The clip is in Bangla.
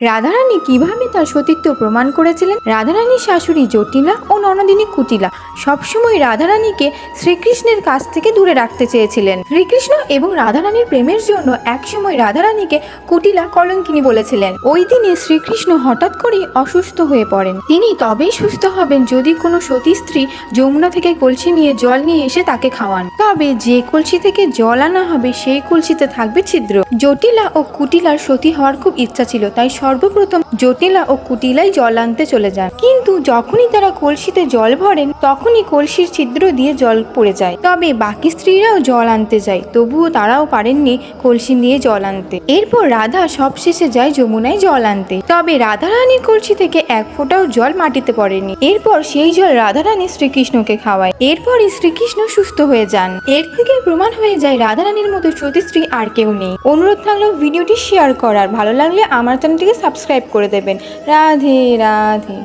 রাধারানী কীভাবে তার সতীত্ব প্রমাণ করেছিলেন? রাধারানীর শাশুড়ি জটিলা ও ননদিনী কুটিলা সবসময় রাধারানীকে শ্রীকৃষ্ণের কাছ থেকে দূরে রাখতে চেয়েছিলেন। শ্রীকৃষ্ণ এবং রাধারানীর প্রেমের জন্য একসময় রাধারানীকে কুটিলা কলঙ্কিনী বলেছিলেন। ওই দিনে শ্রীকৃষ্ণ হঠাৎ করেই অসুস্থ হয়ে পড়েন। তিনি তবেই সুস্থ হবেন যদি কোনো সতী স্ত্রী যমুনা থেকে কলসি নিয়ে জল নিয়ে এসে তাকে খাওয়ান। তবে যে কলসি থেকে জল আনা হবে, সেই কলসিতে থাকবে ছিদ্র। জটিলা ও কুটিলার সতী হওয়ার খুব ইচ্ছা ছিল, তাই সর্বপ্রথম জটিলা ও কুটিলাই জল আনতে চলে যান। কিন্তু যখনই তারা কলসিতে জল ভরেন, তখনই কলসির ছিদ্র দিয়ে জল পড়ে যায়। তবে বাকি স্ত্রীরাও জল আনতে যায়, তবুও তারাও পারেননি কলসি নিয়ে জল আনতে। এরপর রাধা সবশেষে যায় যমুনায় জল আনতে। তবে রাধারানীর কলসি থেকে এক ফোঁটাও জল মাটিতে পড়েনি। এরপর সেই জল রাধারানী শ্রীকৃষ্ণকে খাওয়ায়। এরপরই শ্রীকৃষ্ণ সুস্থ হয়ে যান। এর থেকে প্রমাণ হয়ে যায় রাধারানীর মতো সতীশ্রী আর কেউ নেই। অনুরোধ থাকলেও ভিডিওটি শেয়ার করার। ভালো লাগলে আমার চ্যানেলটিকে সাবস্ক্রাইব করে দেবেন। রাধে রাধে।